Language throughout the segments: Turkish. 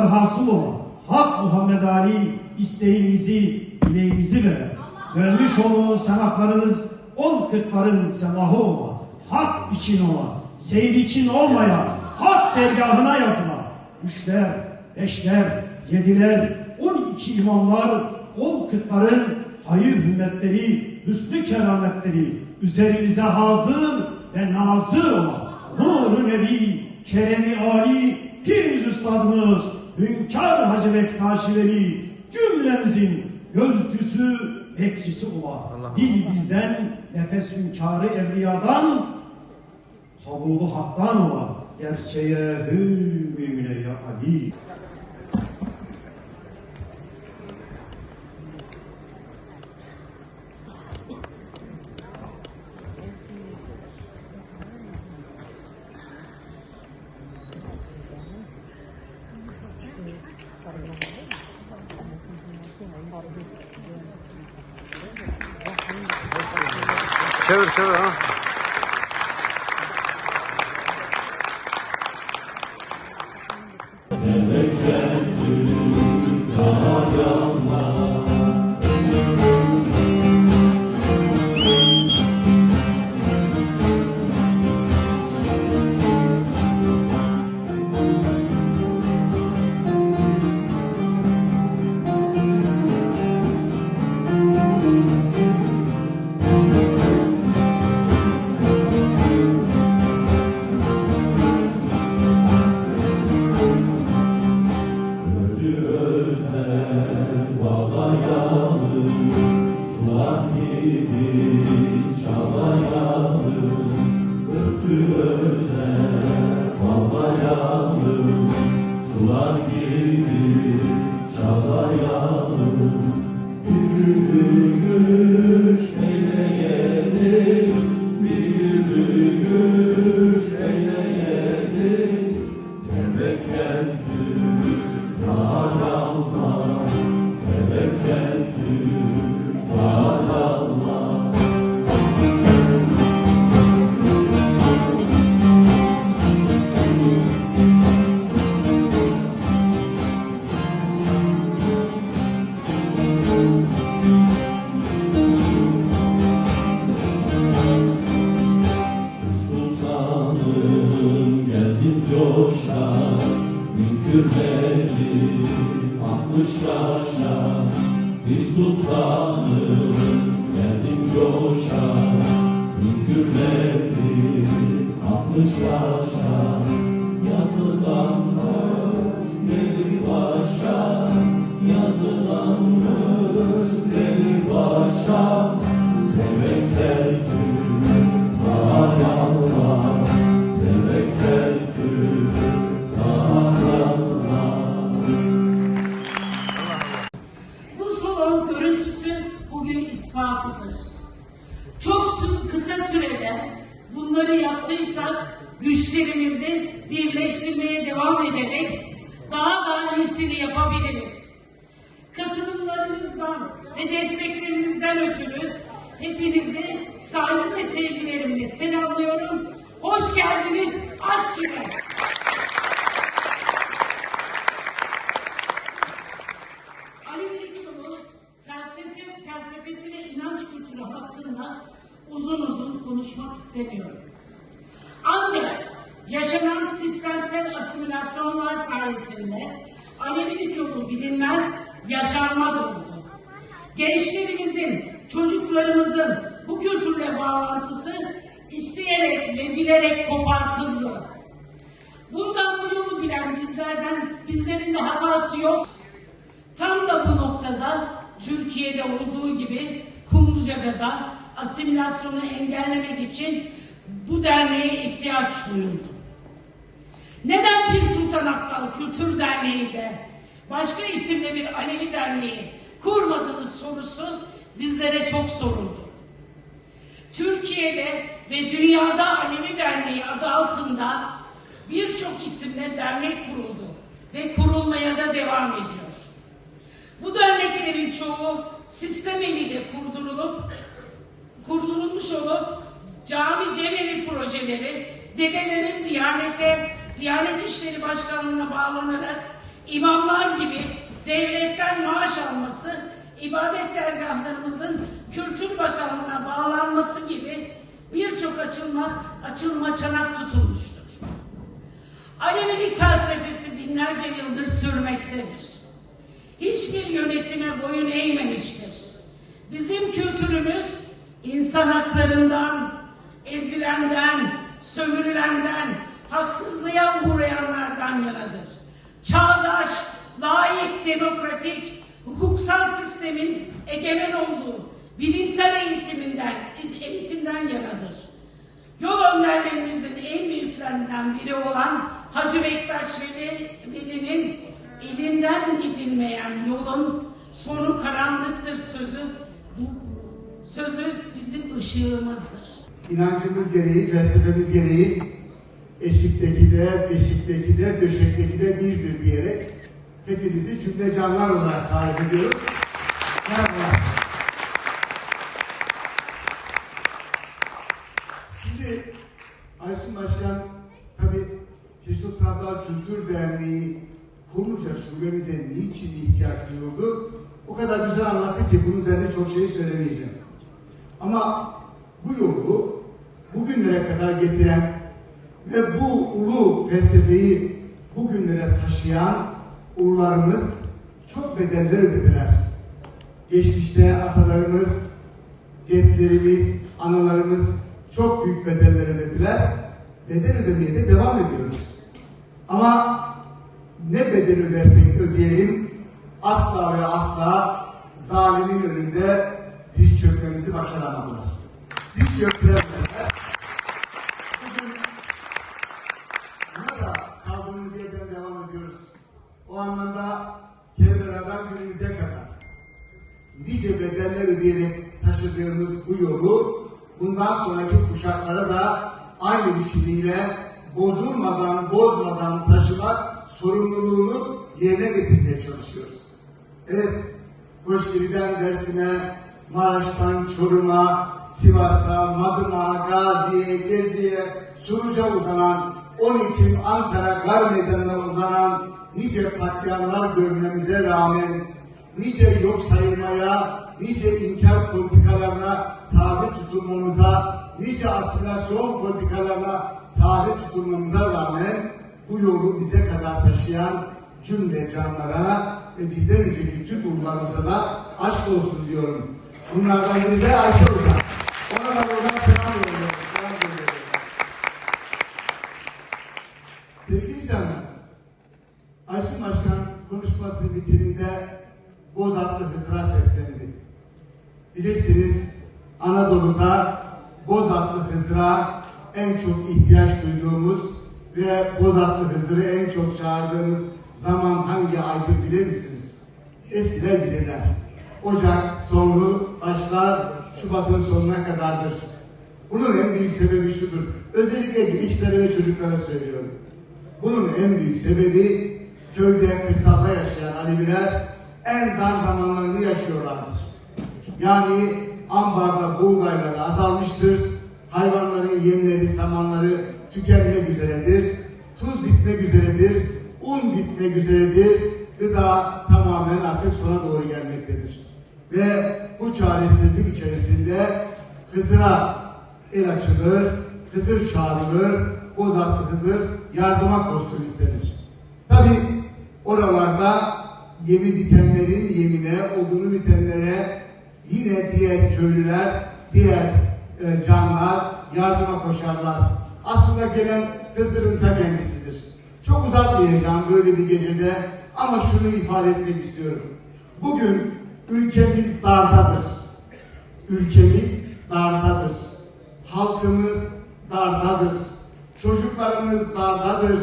kadar hasıl olan Hak Muhammed Ali isteğimizi, dileğimizi veren, görmüş olduğu senaklarınız on kıtların semahı olan, hak için olan, seyir için olmayan, hak dergahına yazılan, üçler, beşler, yediler, on iki imamlar, on kıtların hayır hümmetleri, hüsnü kerametleri, üzerimize hazır ve nazır olan, Nur-u Nebi, Keremi Ali, Pirimiz Üstadımız, Hünkar Hacı Bektaşi Veli, cümlemizin gözcüsü, bekçisi olan, dil bizden, nefes hünkârı evliyadan, tabuğu haktan olan, gerçeğe hül mümine ya Ali. Çevir çevir ha. Sultanım sultanım geldim coşa Münkürleri altmış yaşa. Yazılanmış gelir başa Yazılanmış gelir başa birleştirmeye devam ederek daha da iyisini yapabiliriz. Katılımlarınızdan ve desteklerinizden ötürü hepinizi saygı ve sevgilerimle selamlıyorum. Hoş geldiniz aşk ile. Ali Beyçoğlu felsefe, felsefesi ve inanç kültürü hakkında uzun uzun konuşmak istemiyorum. Sayesinde Alevi yolu bilinmez, yaşanmaz oldu. Gençlerimizin, çocuklarımızın bu kültürle bağlantısı isteyerek ve bilerek kopartıldı. Bundan bu yolu bilen bizlerden, bizlerin de hatası yok. Tam da bu noktada Türkiye'de olduğu gibi Kumluca'da da asimilasyonu engellemek için bu derneğe ihtiyaç duyuldu. Neden Pir Sultan Abdal Kültür Derneği de başka isimle bir Alevi derneği kurmadınız sorusu bizlere çok soruldu. Türkiye'de ve dünyada Alevi Derneği adı altında birçok isimle dernek kuruldu ve kurulmaya da devam ediyor. Bu derneklerin çoğu sistem eliyle kurdurulup kurdurulmuş olup cami cemevi projeleri dedelerin Diyanete, Diyanet İşleri Başkanlığı'na bağlanarak imamlar gibi devletten maaş alması, ibadet dergahlarımızın Kültür Bakanlığı'na bağlanması gibi birçok açılma, açılma çanak tutulmuştur. Alevilik felsefesi binlerce yıldır sürmektedir. Hiçbir yönetime boyun eğmemiştir. Bizim kültürümüz insan haklarından, ezilenden, sömürülenden, haksızlığa uğrayanlardan yanadır. Çağdaş, layık, demokratik, hukuksal sistemin egemen olduğu bilimsel eğitiminden, eğitimden yanadır. Yol önderlerimizin en büyüklerinden biri olan Hacı Bektaş Veli, Veli'nin elinden gidilmeyen yolun sonu karanlıktır sözü sözü bizim ışığımızdır. İnancımız gereği, felsefemiz gereği eşikteki de, beşikteki de, döşekteki de birdir diyerek hepinizi cümle canlar olarak tarif ediyorum. Merhaba. Şimdi Aysun Başkan tabi Keşif Trabzon Kültür Derneği kurulacak şubemize niçin ihtiyaç duyuldu? O kadar güzel anlattı ki bunun üzerine çok şey söylemeyeceğim. Ama bu yolu bugünlere kadar getiren ve bu ulu felsefeyi bugünlere taşıyan ulularımız çok bedeller ödediler. Geçmişte atalarımız, cedlerimiz, analarımız çok büyük bedeller ödediler. Bedel ödemeye de devam ediyoruz. Ama ne bedel ödersek ödeyelim asla ve asla zalimin önünde diz çökmemizi başaramadılar. Diz çöktüremediler. Bugün buna da kaldığımız yerden devam ediyoruz. O anlamda Kerbela'dan günümüze kadar nice bedeller ödeyerek taşıdığımız bu bundan sonraki kuşaklara da aynı düşünüyle bozulmadan, bozmadan taşımak sorumluluğunu yerine getirmeye çalışıyoruz. Evet, Koşgiri'den Dersim'e, Maraş'tan Çorum'a, Sivas'a, Madıma, Gazi'ye, Gezi'ye, Suruç'a uzanan, 10 Ekim Ankara Gar Meydanı'na uzanan nice katliamlar görmemize rağmen nice yok sayılmaya, nice inkar politikalarına tabi tutulmamıza, nice asimilasyon politikalarına tabi tutulmamıza rağmen bu yolu bize kadar taşıyan cümle canlara ve bizden önceki tüm ulularımıza da aşk olsun diyorum. Bunlardan biri de Ayşe Uzan. Ona da buradan selam yolluyorum. Sevgili canlar, Ayşin Başkan konuşmasının bitiminde Bozatlı Hızır'a seslendi. Bilirsiniz Anadolu'da Bozatlı Hızır'a en çok ihtiyaç duyduğumuz ve Bozatlı Hızır'ı en çok çağırdığımız zaman hangi aydır bilir misiniz? Eskiler bilirler. Ocak sonu başlar Şubat'ın sonuna kadardır. Bunun en büyük sebebi şudur. Özellikle gençlere ve çocuklara söylüyorum. Bunun en büyük sebebi köyde, kırsalda yaşayan Aleviler en dar zamanlarını yaşıyorlardır. Yani ambarda buğdayları azalmıştır. Hayvanların yemleri, samanları tükenmek üzeredir. Tuz bitmek üzeredir. Un bitmek üzeredir. Gıda tamamen artık sona doğru gelmektedir. Ve bu çaresizlik içerisinde Hızır'a el açılır, Hızır çağrılır, Bozatlı Hızır yardıma kostur istenir. Tabi oralarda yemi bitenlerin yemine, odunu bitenlere yine diğer köylüler, diğer e, canlar yardıma koşarlar. Aslında gelen Hızır'ın ta kendisidir. Çok uzatmayacağım böyle bir gecede ama şunu ifade etmek istiyorum. Bugün ülkemiz dardadır. Ülkemiz dardadır. Halkımız dardadır. Çocuklarımız dardadır.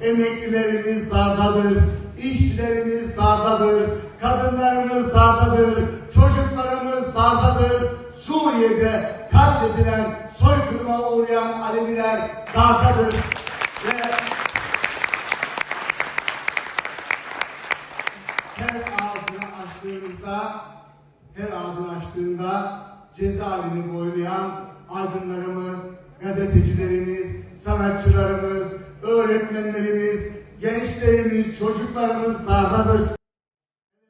Emeklilerimiz dardadır. İşçilerimiz dardadır. Kadınlarımız dardadır. Çocuklarımız dardadır. Suriye'de katledilen, soykırıma uğrayan Aleviler dardadır. Ve her ağzını açtığımızda, her ağzını açtığında cezaevini boylayan aydınlarımız, gazetecilerimiz, sanatçılarımız, öğretmenlerimiz, gençlerimiz, çocuklarımız dardadır.